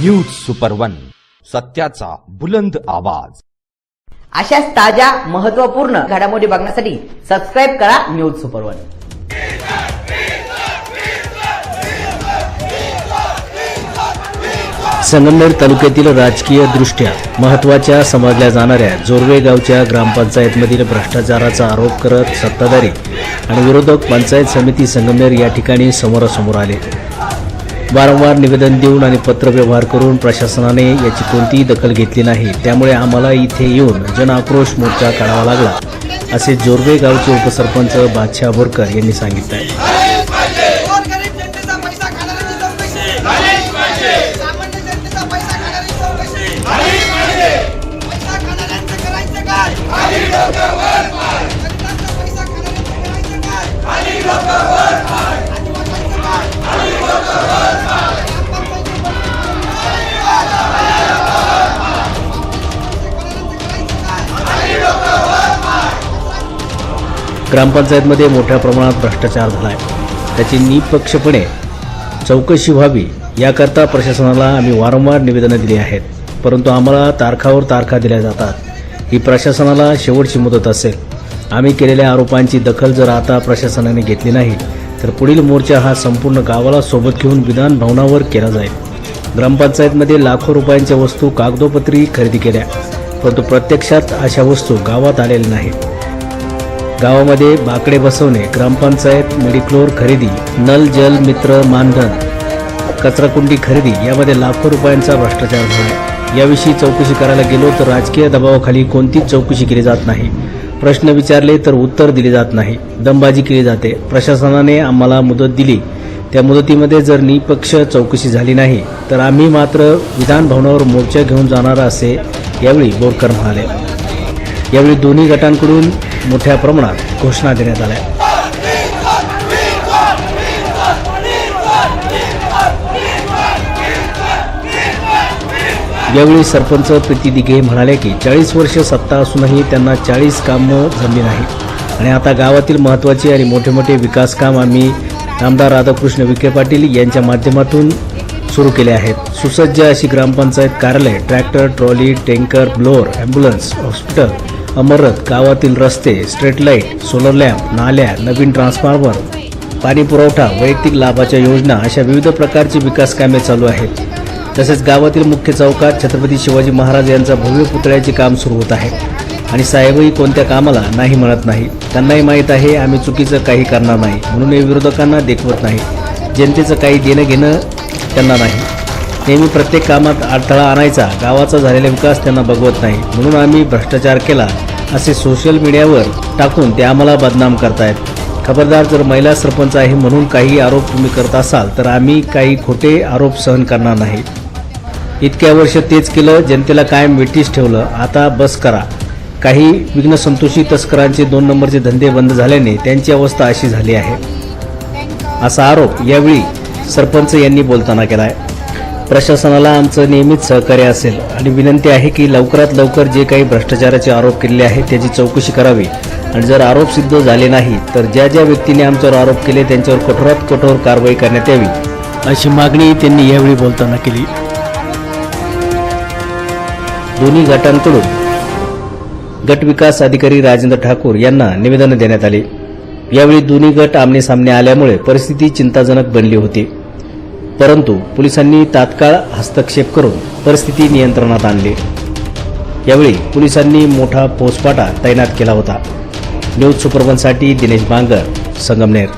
News super one सत्याचा बुलंद आवाज. अशाच ताज्या महत्त्वपूर्ण घडामोडी बघण्यासाठी सबस्क्राईब करा न्यूज सुपर वन संगमनेर तालुक्यातील राजकीय दृष्ट्या महत्त्वाच्या समजल्या जाणाऱ्या जोरवे गावच्या ग्रामपंचायतमधील भ्रष्टाचाराचा आरोप करत सत्ताधारी आणि विरोधक पंचायत समिती संगमनेर या ठिकाणी समोरासमोर आले. वारंवार निवेदन देऊन आणि पत्रव्यवहार करून प्रशासनाने याची कोणतीही दखल घेतली नाही. त्यामुळे आम्हाला इथे येऊन जनआक्रोश मोर्चा काढावा लागला असे जोरवे गावचे उपसरपंच बादशाह बोरकर यांनी सांगितलं. आहे ग्रामपंचायतमध्ये मोठ्या प्रमाणात भ्रष्टाचार झाला आहे त्याची निपक्षपणे चौकशी व्हावी याकरता प्रशासनाला आम्ही वारंवार निवेदनं दिली आहेत. परंतु आम्हाला तारखावर तारखा दिल्या जातात. ही प्रशासनाला शेवटची मुदत असेल. आम्ही केलेल्या आरोपांची दखल जर आता प्रशासनाने घेतली नाही तर पुढील मोर्चा हा संपूर्ण गावाला सोबत घेऊन विधान भवनावर केला जाईल. ग्रामपंचायतमध्ये लाखो रुपयांच्या वस्तू कागदोपत्री खरेदी केल्या परंतु प्रत्यक्षात अशा वस्तू गावात आलेल्या नाहीत. गावामध्ये बाकडे बसवणे ग्रामपंचायत मेडिक्लोर खरेदी नल जल मित्र मानधन कचराकुंडी खरेदी यामध्ये लाखो रुपयांचा भ्रष्टाचार झाला याविषयी चौकशी करायला गेलो तर राजकीय दबावाखाली कोणतीच चौकशी केली जात नाही. प्रश्न विचारले तर उत्तर दिले जात नाही. दमबाजी केली जाते. प्रशासनाने आम्हाला मुदत दिली. त्या मुदतीमध्ये जर निपक्ष चौकशी झाली नाही तर आम्ही मात्र विधान भवनावर मोर्चा घेऊन जाणार असे यावेळी बोरकर म्हणाले. यावेळी दोन्ही गटांकडून मोठ्या प्रमाणात घोषणा देण्यात आल्या. यावेळी सरपंच प्रीती दिघे म्हणाले की चाळीस वर्ष सत्ता असूनही त्यांना चाळीस कामं जमली नाही आणि आता गावातील महत्त्वाचे आणि मोठे मोठे विकास काम आम्ही आमदार राधाकृष्ण विखे पाटील यांच्या माध्यमातून सुरू केले आहेत. सुसज्ज अशी ग्रामपंचायत कार्यालय tractor trolley tanker blower ambulance hospital अमरत गावातील रस्ते स्ट्रीट लाइट सोलर लॅम्प नाल्या नवीन ट्रान्सफॉर्मर पाणी पुरवठा वैयक्तिक लाभाच्या योजना अशा विविध प्रकारची विकास कामे चालू आहेत. तसेच गावातील मुख्य चौकात छत्रपती शिवाजी महाराज यांचा भव्य पुतळ्याचे काम सुरू होत आहे. आणि साहेबही कोणत्या कामाला नाही म्हणत नाही. त्यांनाही माहीत आहे आम्ही चुकीचं काही करणार नाही. म्हणून हे विरोधकांना देखवत नाही. जनतेचं काही देणं घेणं त्यांना नाही. नेहमी प्रत्येक कामात अडथळा आणायचा गावाचा झालेला विकास त्यांना बघवत नाही. म्हणून आम्ही भ्रष्टाचार केला असे सोशल मीडियावर टाकून ते आम्हाला बदनाम करतायत. खबरदार जर महिला सरपंच आहे म्हणून काही आरोप तुम्ही करत असाल तर आम्ही काही खोटे आरोप सहन करणार नाही. इतक्या वर्ष तेच केलं जनतेला कायम वेटीस ठेवलं आता बस करा. काही विघ्नसंतोषी तस्करांचे दोन नंबरचे धंदे बंद झाल्याने त्यांची अवस्था अशी झाली आहे. असा आरोप यावेळी सरपंच यांनी बोलताना केला आहे प्रशासनाला आमचं नेहमीच सहकार्य असेल आणि विनंती आहे की लवकरात लवकर जे काही भ्रष्टाचाराचे आरोप केलेले आहेत त्याची चौकशी करावी. आणि जर आरोप सिद्ध झाले नाही तर ज्या ज्या व्यक्तीने आमच्यावर आरोप केले त्यांच्यावर कठोरात कठोर कारवाई करण्यात यावी. अशी मागणी त्यांनी यावेळी बोलताना केली. दोन्ही गटांकडून गट विकास अधिकारी राजेंद्र ठाकूर यांना निवेदन देण्यात आले. यावेळी दोन्ही गट आमने सामने आल्यामुळे परिस्थिती चिंताजनक बनली होती. परंतु पोलिसांनी तात्काळ हस्तक्षेप करून परिस्थिती नियंत्रणात आणली. यावेळी पोलिसांनी मोठा पोचपाटा तैनात केला होता. न्यूज सुपरवनसाठी दिनेश बांगर संगमनेर.